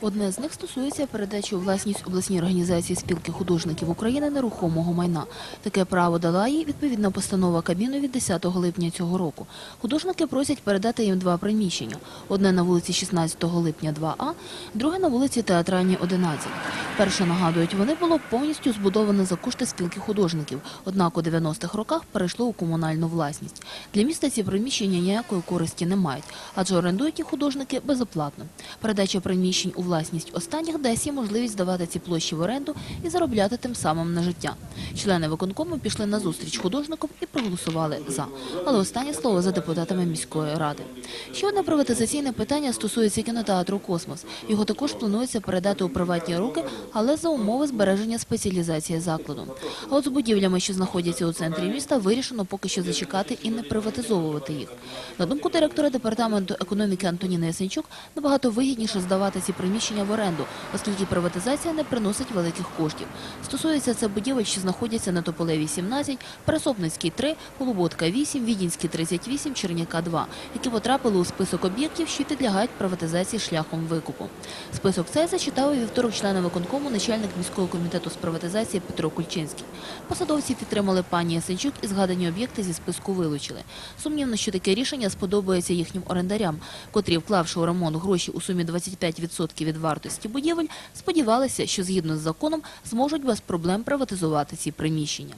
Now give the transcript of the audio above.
Одне з них стосується передачі у власність обласній організації спілки художників України нерухомого майна. Таке право дала їй відповідна постанова Кабміну від 10 липня цього року. Художники просять передати їм два приміщення: одне на вулиці 16 липня 2А, друге на вулиці Театральній 11. Перше нагадують, вони було повністю збудоване за кошти спілки художників. Однак у 90-х роках перейшло у комунальну власність. Для міста ці приміщення ніякої користі не мають, адже орендують їх художники безоплатно. Передача приміщень у власність останніх дасть їм можливість здавати ці площі в оренду і заробляти тим самим на життя. Члени виконкому пішли на зустріч художникам і проголосували за. Але останнє слово за депутатами міської ради. Ще одне приватизаційне питання стосується кінотеатру Космос. Його також планується передати у приватні руки, але за умови збереження спеціалізації закладу. А от з будівлями, що знаходяться у центрі міста, вирішено поки що зачекати і не приватизовувати їх. На думку директора департаменту економіки Антоніни Ясенчук, набагато вигідніше здавати ці приміщення в оренду, оскільки приватизація не приносить великих коштів. Стосується це будівель, що знаходяться на Тополевій 17, Пересопницькій 3, Полуботка 8, Відінській 38, Черняка 2, які потрапили у список об'єктів, що підлягають приватизації шляхом викупу. Список цей зачитав у вівторок члена виконкому начальник міського комітету з приватизації Петро Кульчинський. Посадовці підтримали пані Ясенчук і згадані об'єкти зі списку вилучили. Сумнівно, що таке рішення сподобається їхнім орендарям, котрі, вклавши у ремонт гроші у сумі 25% від вартості будівель, сподівалися, що згідно з законом зможуть без проблем приватизувати ці приміщення.